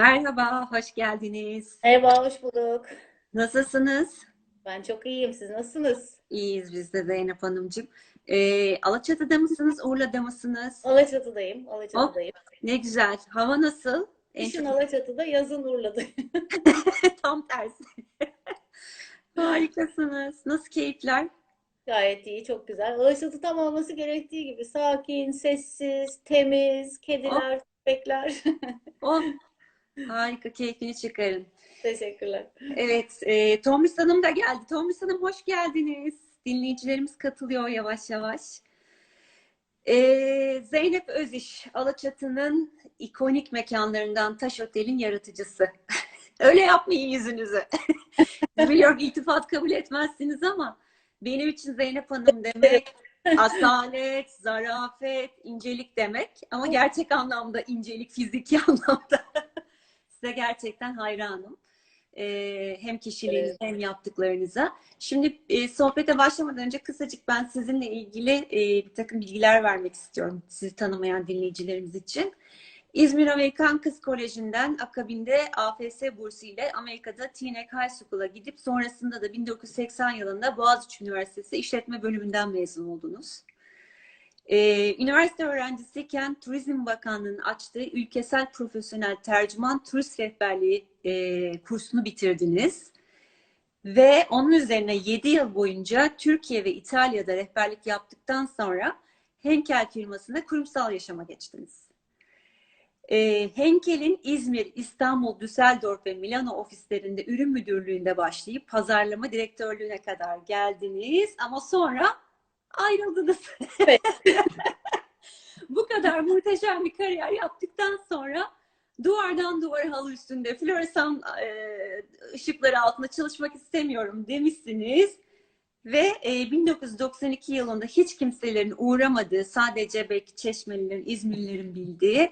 Merhaba, hoş geldiniz. Merhaba, hoş bulduk. Nasılsınız? Ben çok iyiyim. Siz nasılsınız? İyiyiz biz de Zeynep Hanımcığım. Ee, Alaçatı'da mısınız, Urla'da mısınız? Alaçatı'dayım. Alaçatı'dayım. Ne güzel. Hava nasıl? Kışın çok Alaçatı'da, yazın Urla'dayım. tam tersi. Harikasınız. Nasıl keyifler? Gayet iyi, çok güzel. Alaçatı tam olması gerektiği gibi sakin, sessiz, temiz, Oh, kediler, köpekler. oh. Harika, keyfini çıkarın. Teşekkürler. Evet, e, Tomis Hanım da geldi. Tomis Hanım hoş geldiniz. Dinleyicilerimiz katılıyor yavaş yavaş. Ee, Zeynep Öziş, Alaçatı'nın ikonik mekanlarından Taş Otel'in yaratıcısı. Öyle yapmayın yüzünüzü. Biliyorum iltifat kabul etmezsiniz ama benim için Zeynep Hanım demek asalet, zarafet, incelik demek. Ama gerçek anlamda incelik, fiziki anlamda. Size gerçekten hayranım. Ee, hem kişiliğinize Evet. hem yaptıklarınıza. Şimdi e, sohbete başlamadan önce kısacık ben sizinle ilgili e, bir takım bilgiler vermek istiyorum. Sizi tanımayan dinleyicilerimiz için. İzmir Amerikan Kız Koleji'nden akabinde AFS bursu ile Amerika'da Teaneck High School'a gidip sonrasında da 1980 yılında Boğaziçi Üniversitesi İşletme Bölümünden mezun oldunuz. Ee, üniversite öğrencisiyken Turizm Bakanlığı'nın açtığı ülkesel profesyonel tercüman turist rehberliği e, kursunu bitirdiniz. Ve onun üzerine 7 yıl boyunca Türkiye ve İtalya'da rehberlik yaptıktan sonra Henkel firmasında kurumsal yaşama geçtiniz. Ee, Henkel'in İzmir, İstanbul, Düsseldorf ve Milano ofislerinde ürün müdürlüğünde başlayıp pazarlama direktörlüğüne kadar geldiniz ama sonra ayrıldınız. Evet. Bu kadar muhteşem bir kariyer yaptıktan sonra duvardan duvara halı üstünde floresan e, ışıkları altında çalışmak istemiyorum demişsiniz. Ve e, 1992 yılında hiç kimselerin uğramadığı, sadece belki Çeşmelilerin, İzmirlilerin bildiği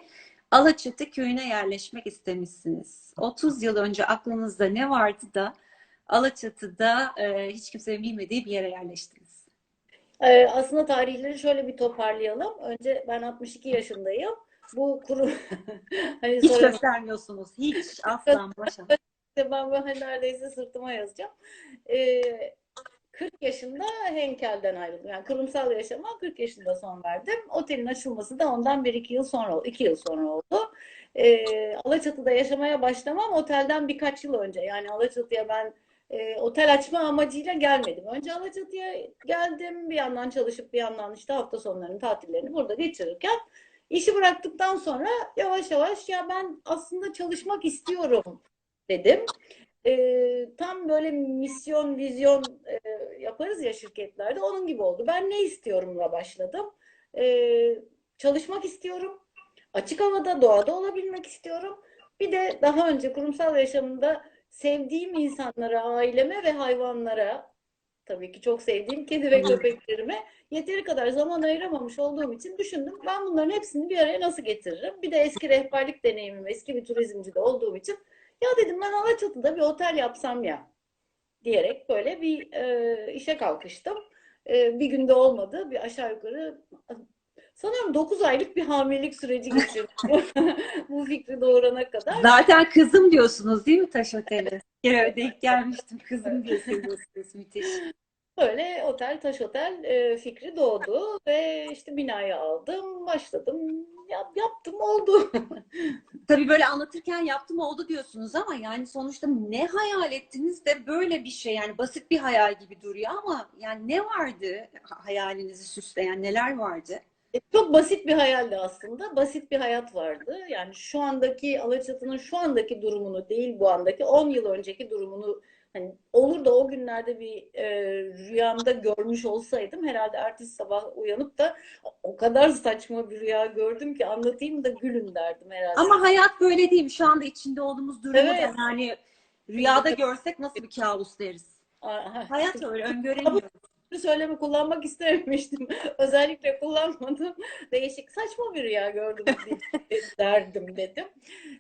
Alaçatı köyüne yerleşmek istemişsiniz. 30 yıl önce aklınızda ne vardı da Alaçatı'da e, hiç kimsenin bilmediği bir yere yerleştiniz? Ee, aslında tarihleri şöyle bir toparlayalım. Önce ben 62 yaşındayım. Bu kurum hani Hiç sonra göstermiyorsunuz. Hiç asla maşallah. ben böyle neredeyse sırtıma yazacağım. Ee, 40 yaşında Henkel'den ayrıldım. Yani kurumsal yaşama 40 yaşında son verdim. Otelin açılması da ondan 1-2 yıl sonra, 2 yıl sonra oldu. Ee, Alaçatı'da yaşamaya başlamam otelden birkaç yıl önce. Yani Alaçatı'ya ben e, otel açma amacıyla gelmedim. Önce Alaçatı'ya geldim. Bir yandan çalışıp bir yandan işte hafta sonlarının tatillerini burada geçirirken işi bıraktıktan sonra yavaş yavaş ya ben aslında çalışmak istiyorum dedim. Ee, tam böyle misyon, vizyon e, yaparız ya şirketlerde. Onun gibi oldu. Ben ne istiyorumla başladım. Ee, çalışmak istiyorum. Açık havada, doğada olabilmek istiyorum. Bir de daha önce kurumsal yaşamında sevdiğim insanlara, aileme ve hayvanlara, tabii ki çok sevdiğim kedi ve köpeklerime yeteri kadar zaman ayıramamış olduğum için düşündüm. Ben bunların hepsini bir araya nasıl getiririm? Bir de eski rehberlik deneyimim, eski bir turizmci de olduğum için ya dedim ben Alaçatı'da bir otel yapsam ya diyerek böyle bir e, işe kalkıştım. E, bir günde olmadı. Bir aşağı yukarı sanırım 9 aylık bir hamilelik süreci geçirdim. Bu fikri doğurana kadar. Zaten kızım diyorsunuz değil mi Taş Otel'e? Kere denk gelmiştim. Kızım diye seviyorsunuz. Müthiş. Böyle otel, taş otel e, fikri doğdu ve işte binayı aldım, başladım, yap, yaptım, oldu. Tabii böyle anlatırken yaptım oldu diyorsunuz ama yani sonuçta ne hayal ettiniz de böyle bir şey yani basit bir hayal gibi duruyor ama yani ne vardı hayalinizi süsleyen neler vardı? E, Çok basit bir hayaldi aslında. Basit bir hayat vardı. Yani şu andaki Alaçatı'nın şu andaki durumunu değil bu andaki 10 yıl önceki durumunu hani olur da o günlerde bir e, rüyamda görmüş olsaydım herhalde ertesi sabah uyanıp da o kadar saçma bir rüya gördüm ki anlatayım da gülün derdim herhalde. Ama hayat böyle değil? Şu anda içinde olduğumuz durumu da Evet. yani rüyada görsek nasıl bir kabus deriz. Aha. Hayat öyle öngöremiyoruz. Söyleme kullanmak istememiştim. Özellikle kullanmadım. Değişik saçma bir rüya gördüm derdim dedim.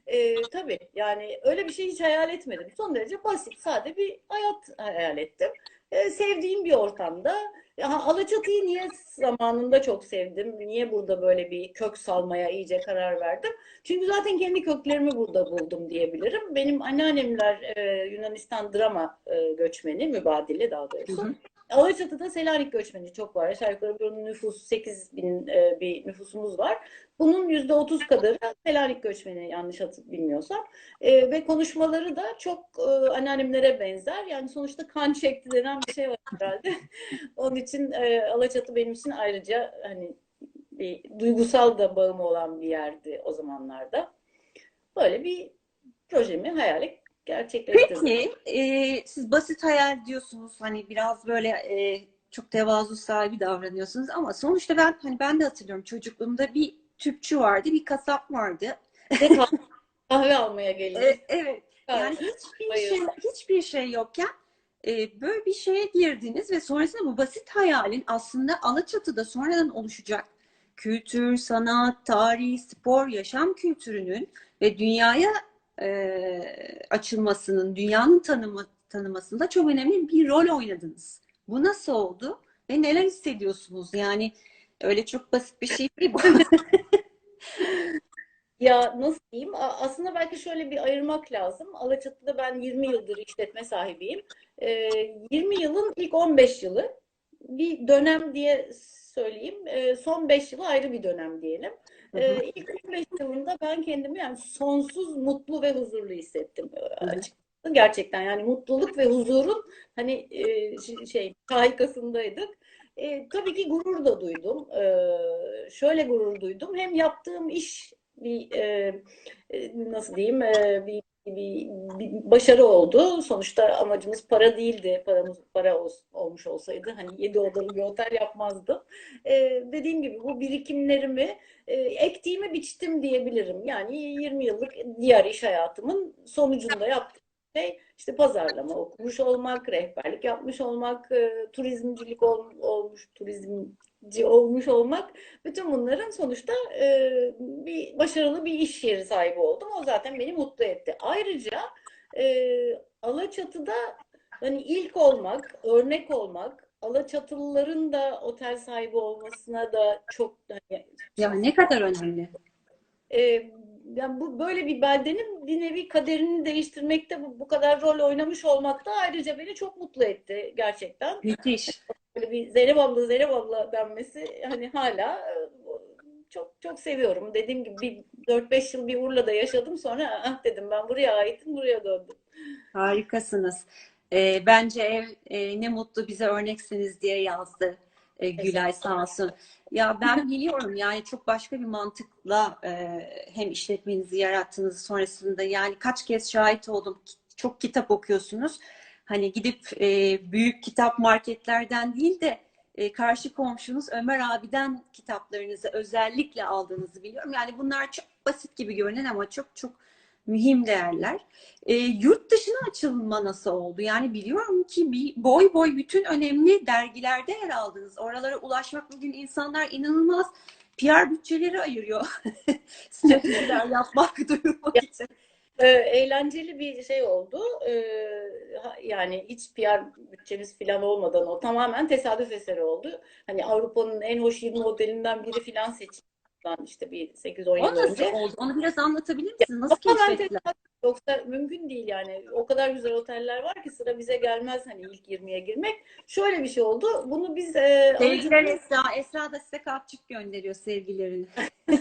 Ee, tabii yani öyle bir şey hiç hayal etmedim. Son derece basit, sade bir hayat hayal ettim. Ee, sevdiğim bir ortamda. Ya, Alaçatı'yı niye zamanında çok sevdim? Niye burada böyle bir kök salmaya iyice karar verdim? Çünkü zaten kendi köklerimi burada buldum diyebilirim. Benim anneannemler e, Yunanistan drama e, göçmeni, mübadili daha doğrusu. Hı hı. Alaçatı'da Selanik göçmeni çok var. Aşağı yukarı buranın nüfusu 8 bin e, bir nüfusumuz var. Bunun %30 kadarı Selanik göçmeni yanlış hatır bilmiyorsam. E, ve konuşmaları da çok e, anneannemlere benzer. Yani sonuçta kan çekti denen bir şey var herhalde. Onun için e, Alaçatı benim için ayrıca hani bir duygusal da bağım olan bir yerdi o zamanlarda. Böyle bir projemi hayali gerçekleştirdim. Peki e, siz basit hayal diyorsunuz hani biraz böyle e, çok tevazu sahibi davranıyorsunuz ama sonuçta ben hani ben de hatırlıyorum çocukluğumda bir tüpçü vardı, bir kasap vardı. Ve kah- kahve almaya geldim. E, evet. Yani hiçbir şey hiçbir şey yokken e, böyle bir şeye girdiniz ve sonrasında bu basit hayalin aslında Alaçatı'da sonradan oluşacak kültür, sanat, tarih, spor, yaşam kültürünün ve dünyaya e, açılmasının, dünyanın tanıma, tanımasında çok önemli bir rol oynadınız. Bu nasıl oldu ve neler hissediyorsunuz? Yani öyle çok basit bir şey değil bu. Ya nasıl diyeyim? Aslında belki şöyle bir ayırmak lazım. Alaçatı'da ben 20 yıldır işletme sahibiyim. Ee, 20 yılın ilk 15 yılı bir dönem diye söyleyeyim. Ee, son 5 yılı ayrı bir dönem diyelim. Ee, ilk 15 yılında ben kendimi yani sonsuz mutlu ve huzurlu hissettim e, açıkçası. Gerçekten yani mutluluk ve huzurun hani e, şey harikasındaydık. E, tabii ki gurur da duydum. Ee, şöyle gurur duydum. Hem yaptığım iş bir e, e, nasıl diyeyim e, bir, bir, bir başarı oldu. Sonuçta amacımız para değildi. Paramız para ol- olmuş olsaydı hani 7 odalı bir otel yapmazdım. E, dediğim gibi bu birikimlerimi e, ektiğimi biçtim diyebilirim. Yani 20 yıllık diğer iş hayatımın sonucunda yaptığım şey işte pazarlama okumuş olmak, rehberlik yapmış olmak, e, turizmcilik ol- olmuş, turizmci olmuş olmak bütün bunların sonuçta e, bir başarılı bir iş yeri sahibi oldum. O zaten beni mutlu etti. Ayrıca e, Alaçatı'da hani ilk olmak, örnek olmak, Alaçatılıların da otel sahibi olmasına da çok hani, Ya ne kadar önemli. e, yani bu böyle bir beldenin bir nevi kaderini değiştirmekte bu, bu kadar rol oynamış olmak da ayrıca beni çok mutlu etti gerçekten. Müthiş. Böyle bir Zeynep abla Zeynep abla denmesi hani hala e, çok çok seviyorum. Dediğim gibi bir 4-5 yıl bir Urla'da yaşadım sonra ah dedim ben buraya aitim buraya döndüm. Harikasınız. Ee, bence ev e, ne mutlu bize örneksiniz diye yazdı e, Gülay sağ olsun. Ya ben biliyorum yani çok başka bir mantıkla e, hem işletmenizi yarattığınızı sonrasında yani kaç kez şahit oldum. Çok kitap okuyorsunuz. Hani gidip e, büyük kitap marketlerden değil de e, karşı komşunuz Ömer abiden kitaplarınızı özellikle aldığınızı biliyorum. Yani bunlar çok basit gibi görünen ama çok çok mühim değerler. E, yurt dışına açılma nasıl oldu? Yani biliyorum ki bir boy boy bütün önemli dergilerde yer aldınız. Oralara ulaşmak bugün insanlar inanılmaz PR bütçeleri ayırıyor. Stratejiler yapmak, duyurmak için. Ee, eğlenceli bir şey oldu. Ha- yani hiç PR bütçemiz falan olmadan o tamamen tesadüf eseri oldu. Hani Avrupa'nın en hoş 20 otelinden biri falan seçildi. İşte bir 8-10 O yıl önce. oldu? Onu biraz anlatabilir misiniz? Nasıl keşfettiler? Yoksa mümkün değil yani. O kadar güzel oteller var ki sıra bize gelmez hani ilk 20'ye girmek. Şöyle bir şey oldu. Bunu biz e, Sevgiler Esra. Esra da size kapçık gönderiyor sevgilerini.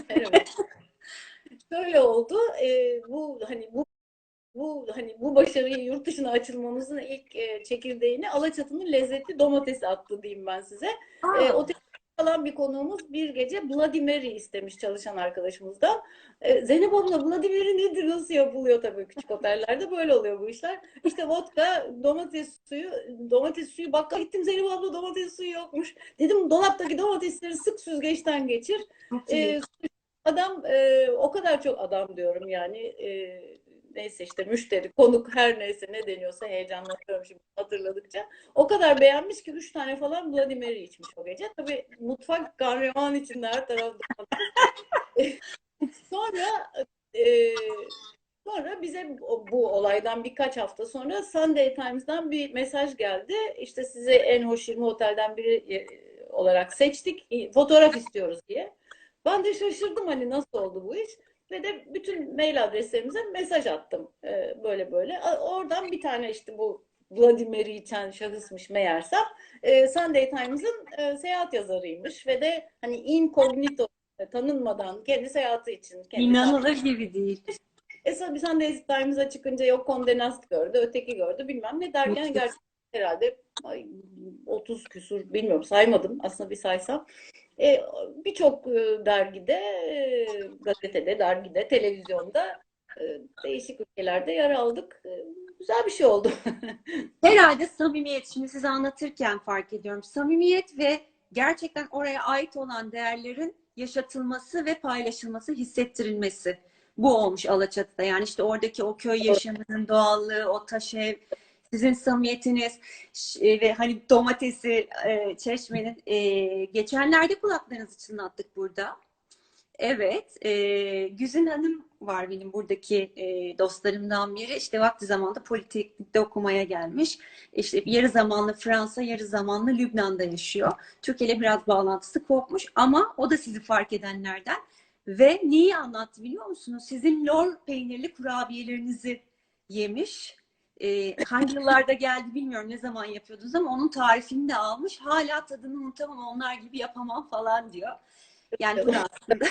Evet. Şöyle oldu. e, bu hani bu bu hani bu başarıyı yurt dışına açılmamızın ilk e, çekirdeğini Alaçatı'nın lezzetli domatesi attı diyeyim ben size. E, otelde kalan bir konuğumuz bir gece Bloody Mary istemiş çalışan arkadaşımızdan. E, Zeynep abla Bloody Mary nedir? Nasıl yapılıyor tabii küçük otellerde böyle oluyor bu işler. İşte vodka, domates suyu, domates suyu bakkala gittim Zeynep abla domates suyu yokmuş. Dedim dolaptaki domatesleri sık süzgeçten geçir. Çok iyi. E, adam e, o kadar çok adam diyorum yani e, neyse işte müşteri, konuk her neyse ne deniyorsa heyecanlanıyorum şimdi hatırladıkça. O kadar beğenmiş ki üç tane falan Bloody Mary içmiş o gece. Tabii mutfak kahraman içinde her tarafta. Sonra e, sonra bize bu, olaydan birkaç hafta sonra Sunday Times'dan bir mesaj geldi. İşte sizi en hoş 20 otelden biri e, olarak seçtik. Fotoğraf istiyoruz diye. Ben de şaşırdım hani nasıl oldu bu iş. Ve de bütün mail adreslerimize mesaj attım. E, böyle böyle. Oradan bir tane işte bu Vladimir'i içen şahısmış meğersem. E, Sunday Times'ın e, seyahat yazarıymış ve de hani incognito e, tanınmadan kendi seyahati için kendi İnanılır gibi değil. Esra bir Sunday Times'a çıkınca yok Condé Nast gördü, öteki gördü bilmem ne derken gerçekten herhalde ay, 30 küsur bilmiyorum saymadım aslında bir saysam. E, Birçok e, dergide, e, gazetede, dergide, televizyonda e, değişik ülkelerde yer aldık. Güzel bir şey oldu. Herhalde samimiyet. Şimdi size anlatırken fark ediyorum. Samimiyet ve gerçekten oraya ait olan değerlerin yaşatılması ve paylaşılması, hissettirilmesi. Bu olmuş Alaçatı'da. Yani işte oradaki o köy yaşamının doğallığı, o taş ev, sizin samimiyetiniz e, ve hani domatesi, e, çeşmenin e, geçenlerde kulaklarınızı çınlattık burada. Evet, e, Güzin Hanım var benim buradaki e, dostlarımdan biri. İşte vakti zamanında Politeknik'te okumaya gelmiş. İşte yarı zamanlı Fransa, yarı zamanlı Lübnan'da yaşıyor. Türkiye ile biraz bağlantısı kopmuş ama o da sizi fark edenlerden. Ve neyi anlattı biliyor musunuz? Sizin lor peynirli kurabiyelerinizi yemiş. E, hangi yıllarda geldi bilmiyorum ne zaman yapıyordunuz ama onun tarifini de almış. Hala tadını unutamam onlar gibi yapamam falan diyor. Yani bu da aslında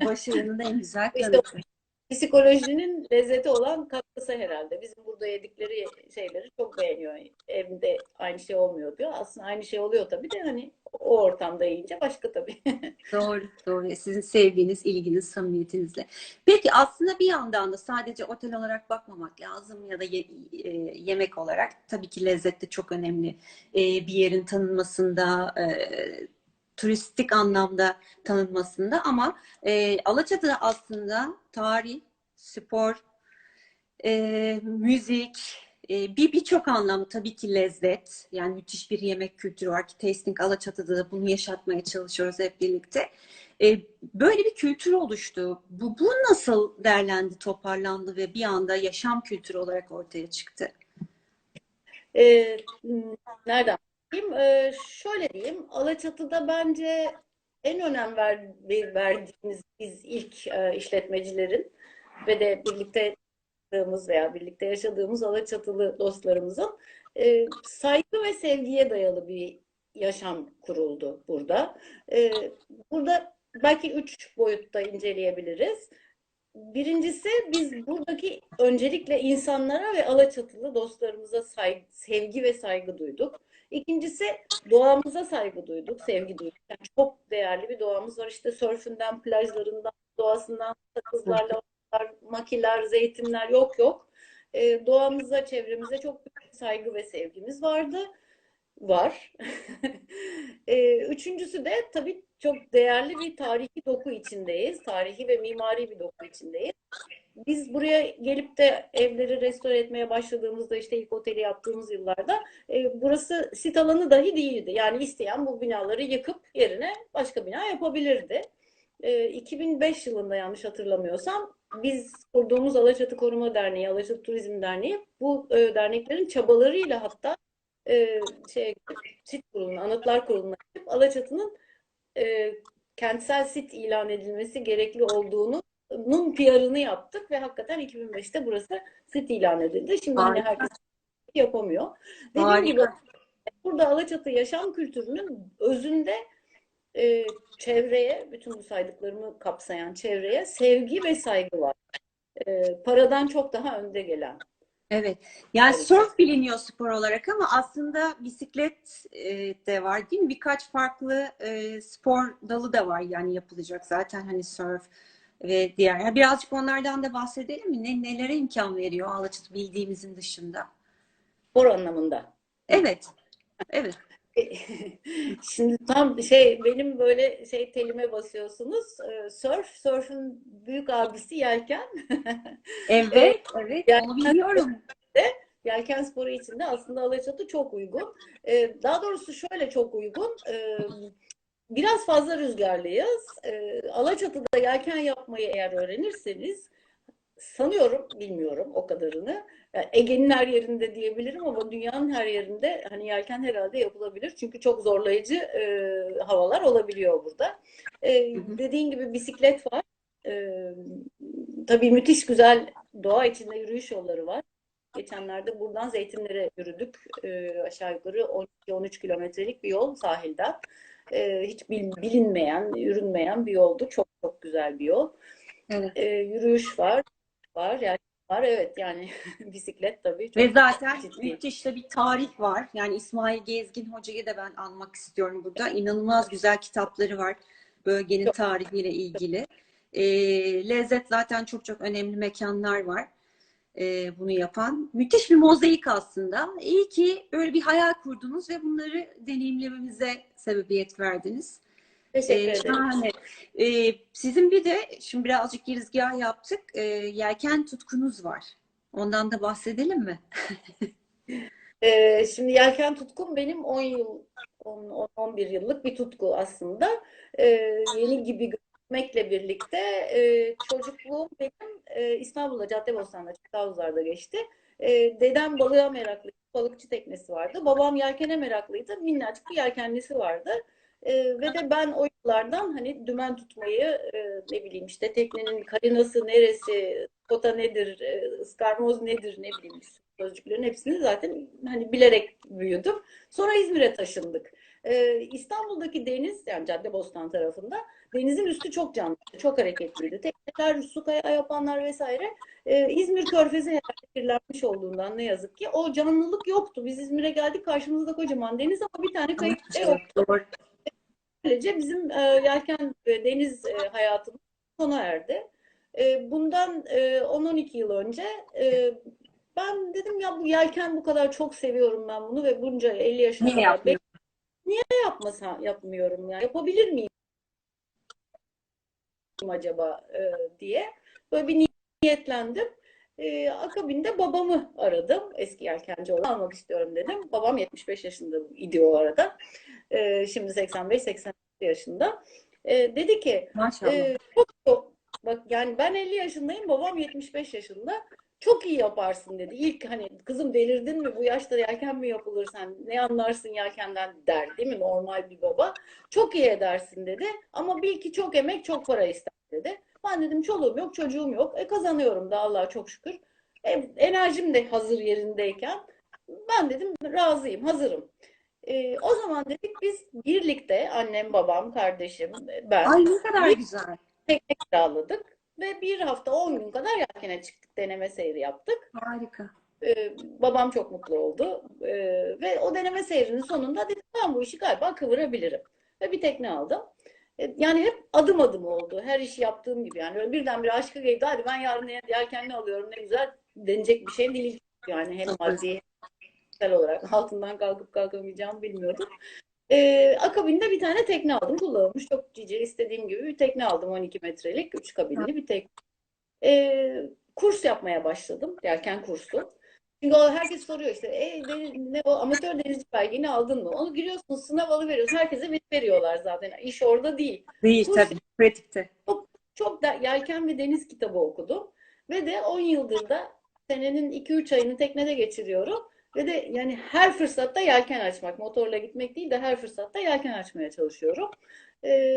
başarının en güzel İşte kanıtı. Psikolojinin lezzeti olan katkısı herhalde. Bizim burada yedikleri şeyleri çok beğeniyor. Evinde aynı şey olmuyor diyor. Aslında aynı şey oluyor tabii de hani o ortamda yiyince başka tabii. Doğru, doğru. Sizin sevginiz, ilginiz, samimiyetinizle. Peki aslında bir yandan da sadece otel olarak bakmamak lazım ya da ye- e, yemek olarak. Tabii ki lezzet de çok önemli. E, bir yerin tanınmasında, e, turistik anlamda tanınmasında ama e, Alaçatı'da aslında tarih, spor, e, müzik, e, bir birçok anlamda tabii ki lezzet. Yani müthiş bir yemek kültürü var ki Tasting Alaçatı'da da bunu yaşatmaya çalışıyoruz hep birlikte. E, böyle bir kültür oluştu. Bu, bu nasıl değerlendi, toparlandı ve bir anda yaşam kültürü olarak ortaya çıktı? Ee, nereden diyeyim? Ee, şöyle diyeyim. Alaçatı'da bence en önem ver, ver- verdiğimiz biz ilk e, işletmecilerin ve de birlikte yaşadığımız veya birlikte yaşadığımız Alaçatılı dostlarımızın e, saygı ve sevgiye dayalı bir yaşam kuruldu burada. E, burada belki üç boyutta inceleyebiliriz. Birincisi biz buradaki öncelikle insanlara ve Alaçatılı dostlarımıza saygı, sevgi ve saygı duyduk. İkincisi doğamıza saygı duyduk, sevgi duyduk. Yani çok değerli bir doğamız var. İşte sörfünden, plajlarından, doğasından, sakızlarla, makiler, zeytinler yok yok. Ee, doğamıza, çevremize çok büyük saygı ve sevgimiz vardı. Var. Ee, üçüncüsü de tabii çok değerli bir tarihi doku içindeyiz. Tarihi ve mimari bir doku içindeyiz. Biz buraya gelip de evleri restore etmeye başladığımızda işte ilk oteli yaptığımız yıllarda e, burası sit alanı dahi değildi. Yani isteyen bu binaları yıkıp yerine başka bina yapabilirdi. E, 2005 yılında yanlış hatırlamıyorsam biz kurduğumuz Alaçatı Koruma Derneği, Alaçatı Turizm Derneği bu e, derneklerin çabalarıyla hatta e, şey sit kuruluna, anıtlar kuruluna gidip Alaçatı'nın e, kentsel sit ilan edilmesi gerekli olduğunu nun PR'ını yaptık ve hakikaten 2005'te burası sit ilan edildi. Şimdi hani Harika. herkes yapamıyor. Dediğim Harika. gibi burada Alaçatı yaşam kültürünün özünde e, çevreye, bütün bu saydıklarımı kapsayan çevreye sevgi ve saygı var. E, paradan çok daha önde gelen. Evet. Yani Evet. surf biliniyor spor olarak ama aslında bisiklet e, de var değil mi? Birkaç farklı e, spor dalı da var yani yapılacak zaten hani surf ve diğer. Yani birazcık onlardan da bahsedelim mi? Ne, nelere imkan veriyor Alaçatı bildiğimizin dışında? Spor anlamında. Evet. Evet. Şimdi tam şey benim böyle şey telime basıyorsunuz. Ee, Surf, surf'ün büyük abisi yelken. Evet, evet. Yani- Onu biliyorum. Yelken sporu için de aslında Alaçatı çok uygun. Ee, daha doğrusu şöyle çok uygun. Ee, biraz fazla rüzgarlıyız. Ee, Alaçatı'da yelken yapmayı eğer öğrenirseniz sanıyorum, bilmiyorum o kadarını. Yani Ege'nin her yerinde diyebilirim ama dünyanın her yerinde hani yelken herhalde yapılabilir. Çünkü çok zorlayıcı e, havalar olabiliyor burada. E, dediğin gibi bisiklet var. E, tabii müthiş güzel doğa içinde yürüyüş yolları var. Geçenlerde buradan Zeytinlere yürüdük. E, aşağı yukarı 12-13 kilometrelik bir yol sahilden. E, hiç bil- bilinmeyen, yürünmeyen bir yoldu. Çok çok güzel bir yol. Evet. E, yürüyüş var, var, yani var. Evet yani bisiklet tabii çok Ve zaten ciddi. müthiş de bir tarih var. Yani İsmail Gezgin Hoca'yı da ben almak istiyorum burada. İnanılmaz güzel kitapları var bölgenin Çok. tarihiyle ilgili. Ee, lezzet zaten çok çok önemli mekanlar var ee, bunu yapan. Müthiş bir mozaik aslında. İyi ki böyle bir hayal kurdunuz ve bunları deneyimlememize sebebiyet verdiniz. Teşekkür Ee, ederim. şahane. Ee, sizin bir de şimdi birazcık girizgah yaptık. Ee, yelken tutkunuz var. Ondan da bahsedelim mi? Ee, şimdi yelken tutkum benim 10 yıl, 10, 11 yıllık bir tutku aslında. Ee, yeni gibi görmekle birlikte e, çocukluğum benim e, İstanbul'da Caddebostan'da Çatalhuzar'da geçti. E, dedem balığa meraklıydı. Balıkçı teknesi vardı. Babam yelkene meraklıydı. Minnacık bir yelkenlisi vardı. E, ve de ben o yıllardan hani dümen tutmayı e, ne bileyim işte teknenin karinası neresi, kota nedir, e, ıskarmoz nedir ne bileyim sözcüklerin hepsini zaten hani bilerek büyüdüm. Sonra İzmir'e taşındık. Ee, İstanbul'daki deniz yani Caddebostan tarafında denizin üstü çok canlı, çok hareketliydi. Tekneler, su kaya yapanlar vesaire. Ee, İzmir Körfezi herhalde kirlenmiş olduğundan ne yazık ki o canlılık yoktu. Biz İzmir'e geldik karşımızda kocaman deniz ama bir tane kayık da yok. Doğru. Böylece bizim e, yelken ve deniz e, hayatımız sona erdi. E, bundan e, 10-12 yıl önce e, ben dedim ya bu yelken bu kadar çok seviyorum ben bunu ve bunca 50 yaşına Niye kadar yapmıyorsun? ne yapmasa yapmıyorum ya yapabilir miyim acaba e, diye böyle bir niyetlendim. E, akabinde babamı aradım. Eski yelkenci olan almak istiyorum dedim. Babam 75 yaşında idi o arada. E, şimdi 85-86 yaşında. E, dedi ki Maşallah. çok, çok bak yani ben 50 yaşındayım babam 75 yaşında çok iyi yaparsın dedi. İlk hani kızım delirdin mi bu yaşta yelken mi yapılır sen ne anlarsın yelkenden der değil mi normal bir baba. Çok iyi edersin dedi ama bil ki çok emek çok para ister dedi. Ben dedim çoluğum yok çocuğum yok e kazanıyorum da Allah'a çok şükür. E, enerjim de hazır yerindeyken ben dedim razıyım hazırım. E, o zaman dedik biz birlikte annem babam kardeşim ben Ay ne kadar güzel. tekne kiraladık ve bir hafta 10 gün kadar yelkene çıktık. Deneme seyri yaptık. Harika. Ee, babam çok mutlu oldu. Ee, ve o deneme seyrinin sonunda dedim ben bu işi galiba kıvırabilirim. Ve bir tekne aldım. Ee, yani hep adım adım oldu. Her işi yaptığım gibi. Yani öyle birdenbire aşkı geldi. Hadi ben yarın yelkenli alıyorum ne güzel denecek bir şey değil. Yani hem maddi hem olarak altından kalkıp kalkamayacağımı bilmiyordum. Ee, akabinde bir tane tekne aldım. Kullanılmış çok cici istediğim gibi bir tekne aldım. 12 metrelik 3 kabinli bir tekne. Ee, kurs yapmaya başladım. Yelken kursu. Çünkü o herkes soruyor işte e, deniz, ne o amatör denizci belgeni aldın mı? Onu giriyorsun sınav alıveriyorsun. Herkese veriyorlar zaten. İş orada değil. Değil Kurs- tabii. Pratikte. Çok da yelken ve deniz kitabı okudum. Ve de 10 yıldır da senenin 2-3 ayını teknede geçiriyorum. Ve de yani her fırsatta yelken açmak, motorla gitmek değil de her fırsatta yelken açmaya çalışıyorum. Ee,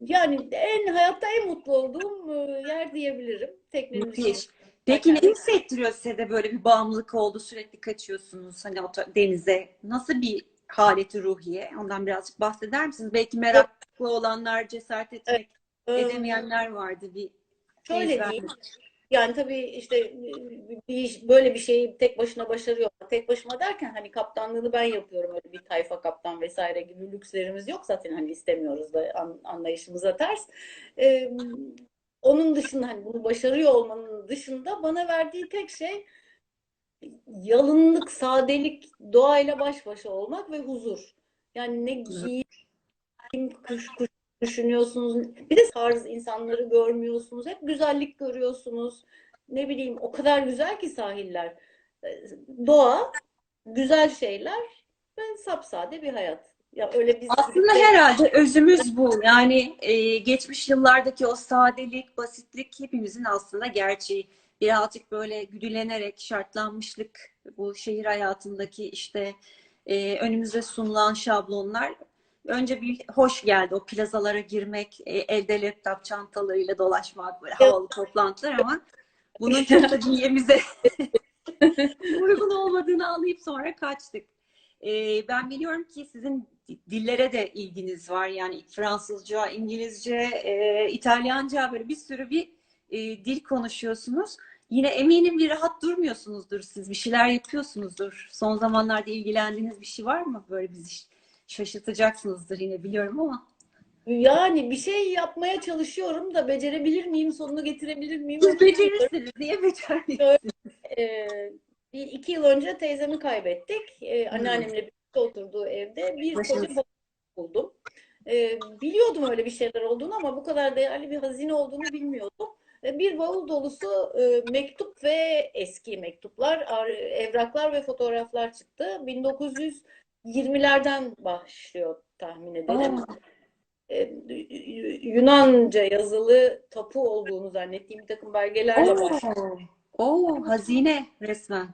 yani en hayatta en mutlu olduğum e, yer diyebilirim. Teknenin Müthiş. Peki ne hissettiriyor size de böyle bir bağımlılık oldu sürekli kaçıyorsunuz hani denize? Nasıl bir haleti ruhiye? Ondan birazcık bahseder misiniz? Belki meraklı olanlar cesaret etmek Ee, edemeyenler vardı bir Şöyle diyeyim. Yani tabii işte bir böyle bir şeyi tek başına başarıyor. Tek başıma derken hani kaptanlığını ben yapıyorum. Öyle bir tayfa kaptan vesaire gibi lükslerimiz yok zaten hani istemiyoruz da an- anlayışımıza ters. Ee, onun dışında hani bunu başarıyor olmanın dışında bana verdiği tek şey yalınlık, sadelik, doğayla baş başa olmak ve huzur. Yani ne giyim, kuş, kuş düşünüyorsunuz. Bir de tarz insanları görmüyorsunuz. Hep güzellik görüyorsunuz. Ne bileyim o kadar güzel ki sahiller. Ee, Doğa, güzel şeyler ve sapsade bir hayat. Ya öyle biz Aslında herhalde özümüz bu. Yani e, geçmiş yıllardaki o sadelik, basitlik hepimizin aslında gerçeği. Birazcık böyle güdülenerek şartlanmışlık, bu şehir hayatındaki işte e, önümüze sunulan şablonlar önce bir hoş geldi. O plazalara girmek, e, elde laptop çantalarıyla dolaşmak, böyle havalı toplantılar ama bunun çok da bünyemize uygun olmadığını anlayıp sonra kaçtık. Ee, ben biliyorum ki sizin dillere de ilginiz var. Yani Fransızca, İngilizce, e, İtalyanca böyle bir sürü bir e, dil konuşuyorsunuz. Yine eminim bir rahat durmuyorsunuzdur siz. Bir şeyler yapıyorsunuzdur. Son zamanlarda ilgilendiğiniz bir şey var mı? Böyle bizi şaşırtacaksınızdır yine biliyorum ama. Yani bir şey yapmaya çalışıyorum da becerebilir miyim, sonunu getirebilir miyim? Siz becerirsiniz. Niye becermiyorsunuz? Ee, bir iki yıl önce teyzemi kaybettik. Ee, anneannemle oturduğu evde bir koca buldum. Ee, biliyordum öyle bir şeyler olduğunu ama bu kadar değerli bir hazine olduğunu bilmiyordum. Ee, bir bavul dolusu e, mektup ve eski mektuplar, ar- evraklar ve fotoğraflar çıktı. 1920'lerden başlıyor tahmin edelim. Aa. Ee, Yunanca yazılı tapu olduğunu zannettiğim bir takım belgelerle başlıyor. Oo, hazine resmen.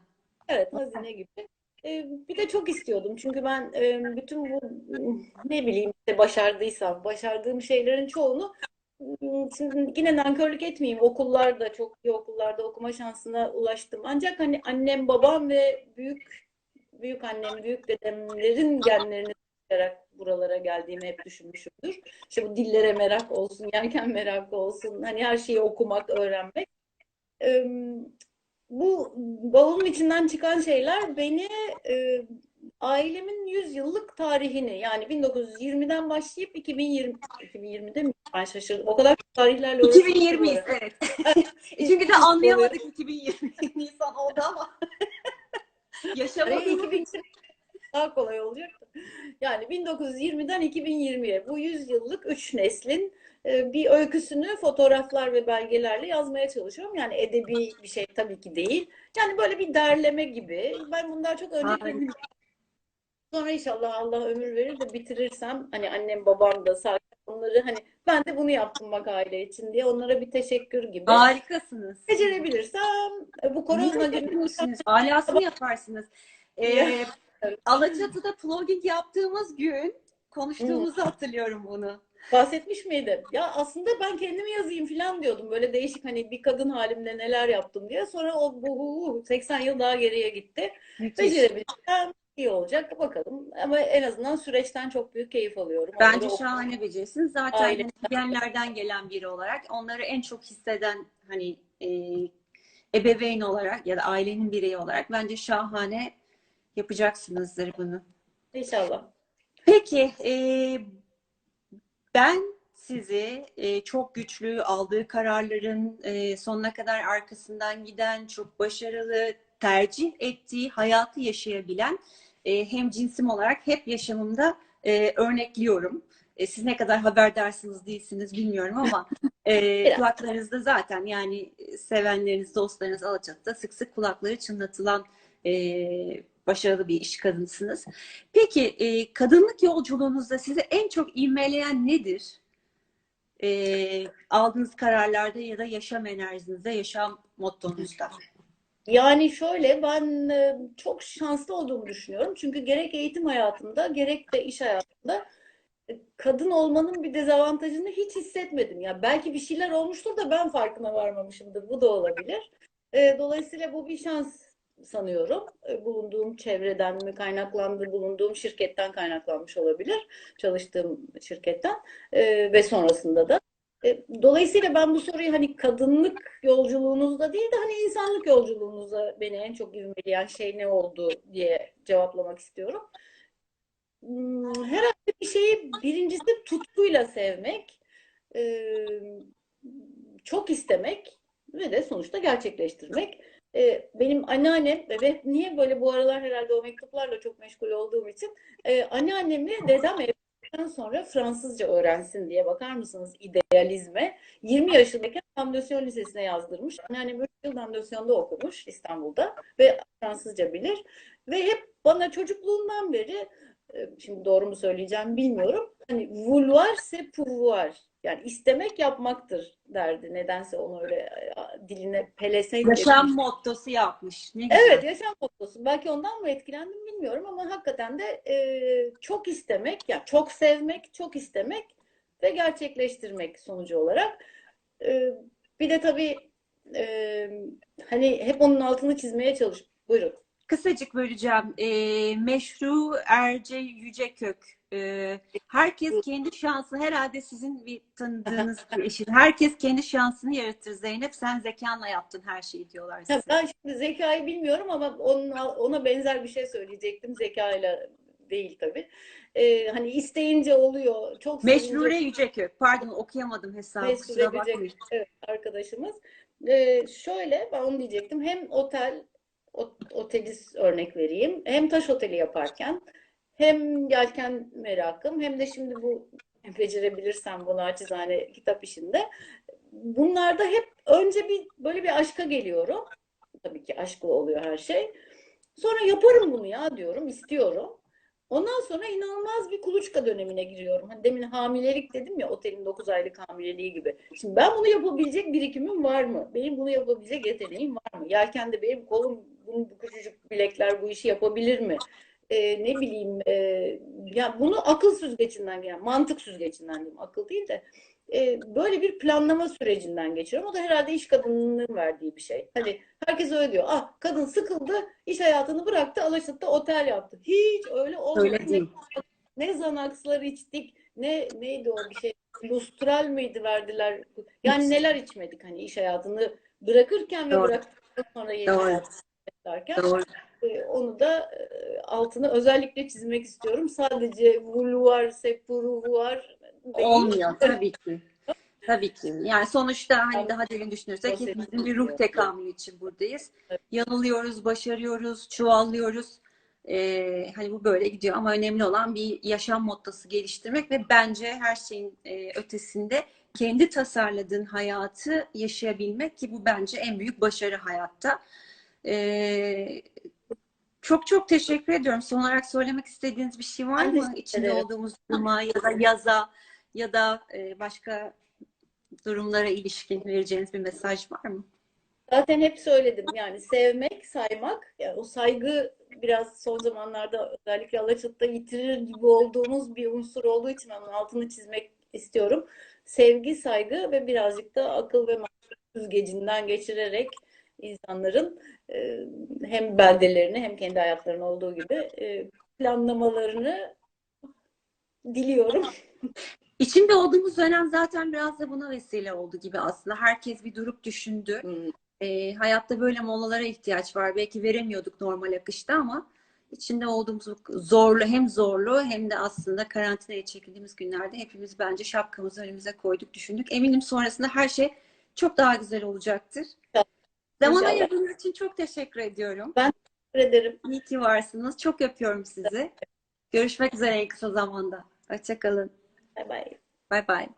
Evet, hazine gibi. Ee, bir de çok istiyordum. Çünkü ben e, bütün bu ne bileyim işte başardıysam, başardığım şeylerin çoğunu şimdi yine nankörlük etmeyeyim. Okullarda, çok iyi okullarda okuma şansına ulaştım. Ancak hani annem, babam ve büyük büyük annem, büyük dedemlerin genlerini taşıyarak buralara geldiğimi hep düşünmüşümdür. İşte bu dillere merak olsun, yelken merakı olsun, hani her şeyi okumak, öğrenmek. Bu bavulun içinden çıkan şeyler beni e, ailemin 100 yıllık tarihini yani 1920'den başlayıp 2020 2020'de mi? Ben şaşırdım. O kadar tarihlerle uğraşıyorum 2020 bu ara. evet. Çünkü de anlayamadık 2020 Nisan oldu ama yaşamadığımız 2020 daha kolay olacaktı. Yani 1920'den 2020'ye bu 100 yıllık 3 neslin bir öyküsünü fotoğraflar ve belgelerle yazmaya çalışıyorum. Yani edebi bir şey tabii ki değil. Yani böyle bir derleme gibi. Ben bundan çok veriyorum. Sonra inşallah Allah ömür verir de bitirirsem hani annem babam da sağ onları hani ben de bunu yaptım bak aile için diye onlara bir teşekkür gibi. harikasınız. Becerebilirsem e, bu korona günü? Alasını yaparsınız. Ee. Alaçatı'da plugin yaptığımız gün konuştuğumuzu hatırlıyorum bunu. Bahsetmiş miydim? Ya aslında ben kendimi yazayım falan diyordum. Böyle değişik hani bir kadın halimle neler yaptım diye. Sonra o bu 80 yıl daha geriye gitti. Becerebilirsem iyi olacak bakalım. Ama en azından süreçten çok büyük keyif alıyorum. Bence Onları şahane becerisiniz. Zaten Aile- hani genlerden gelen biri olarak onları en çok hisseden hani e, ebeveyn olarak ya da ailenin bireyi olarak bence şahane yapacaksınızdır bunu. İnşallah. Peki, e, ben sizi e, çok güçlü, aldığı kararların e, sonuna kadar arkasından giden, çok başarılı, tercih ettiği hayatı yaşayabilen e, hem cinsim olarak hep yaşamımda e, örnekliyorum. E, siz ne kadar haberdarsınız değilsiniz bilmiyorum ama e, kulaklarınızda zaten yani sevenleriniz, dostlarınız Alaçatı'da sık sık kulakları çınlatılan e, başarılı bir iş kadınsınız. Peki e, kadınlık yolculuğunuzda sizi en çok ivmeleyen nedir? E, aldığınız kararlarda ya da yaşam enerjinizde, yaşam mottonuzda. Yani şöyle ben e, çok şanslı olduğumu düşünüyorum. Çünkü gerek eğitim hayatımda gerek de iş hayatımda e, kadın olmanın bir dezavantajını hiç hissetmedim. Ya belki bir şeyler olmuştur da ben farkına varmamışımdır. Bu da olabilir. E, Dolayısıyla bu bir şans sanıyorum. E, Bulunduğum çevreden mi kaynaklandı, bulunduğum şirketten kaynaklanmış olabilir. Çalıştığım şirketten e, ve sonrasında da. E, Dolayısıyla ben bu soruyu hani kadınlık yolculuğunuzda değil de hani insanlık yolculuğunuzda beni en çok ivmeleyen şey ne oldu diye cevaplamak istiyorum. Hmm, Herhalde bir şeyi birincisi tutkuyla sevmek, e, çok istemek ve de sonuçta gerçekleştirmek. Ee, benim anneannem ve niye böyle bu aralar herhalde o mektuplarla çok meşgul olduğum için e, anneannemle dedem evlendikten sonra Fransızca öğrensin diye bakar mısınız idealizme 20 yaşındayken Damdösyon Lisesi'ne yazdırmış. Anneannem 3 yıl Damdösyon'da okumuş İstanbul'da ve Fransızca bilir ve hep bana çocukluğundan beri e, şimdi doğru mu söyleyeceğim bilmiyorum. Hani vouloir c'est pouvoir. Yani istemek yapmaktır derdi. Nedense onu öyle e, diline pelesenk Yaşam etmiş. mottosu yapmış. Ne güzel. Evet, yaşam mottosu. Belki ondan mı etkilendim bilmiyorum ama hakikaten de e, çok istemek, ya çok sevmek, çok istemek ve gerçekleştirmek sonucu olarak. E, bir de tabii e, hani hep onun altını çizmeye çalış. Buyurun. Kısacık böleceğim. Ee, meşru Erce Yücekök. Ee, herkes kendi şansı herhalde sizin bir tanıdığınız bir eşit. Herkes kendi şansını yaratır Zeynep. Sen zekanla yaptın her şeyi diyorlar size. Ben şimdi zekayı bilmiyorum ama onunla, ona benzer bir şey söyleyecektim. Zekayla değil tabii. E, hani isteyince oluyor. Çok Meşrure Yücekök. Pardon okuyamadım hesabı. Bakmayın. evet, arkadaşımız. Ee, şöyle ben onu diyecektim. Hem otel oteli örnek vereyim. Hem taş oteli yaparken hem yelken merakım hem de şimdi bu becerebilirsem bu naçizane kitap işinde. Bunlarda hep önce bir böyle bir aşka geliyorum. Tabii ki aşkla oluyor her şey. Sonra yaparım bunu ya diyorum, istiyorum. Ondan sonra inanılmaz bir kuluçka dönemine giriyorum. Hani demin hamilelik dedim ya otelin 9 aylık hamileliği gibi. Şimdi ben bunu yapabilecek birikimim var mı? Benim bunu yapabilecek yeteneğim var mı? Yelkende benim kolum, bunun bu küçücük bilekler bu işi yapabilir mi? Ee, ne bileyim, e, ya bunu akıl süzgecinden yani mantık süzgecinden diyeyim, akıl değil de e, böyle bir planlama sürecinden geçiyorum. O da herhalde iş kadınının verdiği bir şey. Hani herkes öyle diyor. Ah kadın sıkıldı, iş hayatını bıraktı, Alaçatı'da otel yaptı. Hiç öyle olmadı. Öyle değil. Ne zanakslar içtik, ne neydi o bir şey, lustral mıydı verdiler. Yani neler içmedik hani iş hayatını bırakırken ve bıraktıktan sonra yeni Doğru. hayat derken. Doğru. E, Onu da e, altını özellikle çizmek istiyorum. Sadece pouvoir değil. Olmuyor tabii ki. Tabii ki. Yani sonuçta hani daha derin düşünürsek hepimizin bir ruh tekamülü için buradayız. Yanılıyoruz, başarıyoruz, çuvallıyoruz. Ee, hani bu böyle gidiyor ama önemli olan bir yaşam mottosu geliştirmek ve bence her şeyin e, ötesinde kendi tasarladığın hayatı yaşayabilmek ki bu bence en büyük başarı hayatta. Ee, çok çok teşekkür ediyorum. Son olarak söylemek istediğiniz bir şey var Ben mı? İçinde ederim. olduğumuz duruma ya da yaza ya da e, başka durumlara ilişkin vereceğiniz bir mesaj var mı? Zaten hep söyledim yani sevmek, saymak, yani o saygı biraz son zamanlarda özellikle Alaçatı'da yitirir gibi olduğumuz bir unsur olduğu için onun altını çizmek istiyorum. Sevgi, saygı ve birazcık da akıl ve mantık süzgecinden geçirerek insanların e, hem beldelerini hem kendi hayatlarını olduğu gibi e, planlamalarını diliyorum. İçinde olduğumuz dönem zaten biraz da buna vesile oldu gibi aslında. Herkes bir durup düşündü. Hmm. E, hayatta böyle molalara ihtiyaç var. Belki veremiyorduk normal akışta ama içinde olduğumuz zorlu hem zorlu hem de aslında karantinaya çekildiğimiz günlerde hepimiz bence şapkamızı önümüze koyduk, düşündük. Eminim sonrasında her şey çok daha güzel olacaktır. Zaman ayırdığınız için çok teşekkür ediyorum. Teşekkür ederim. İyi ki varsınız. Çok öpüyorum sizi. Görüşmek üzere en kısa zamanda. Hoşçakalın. Bay bay. Bay bay.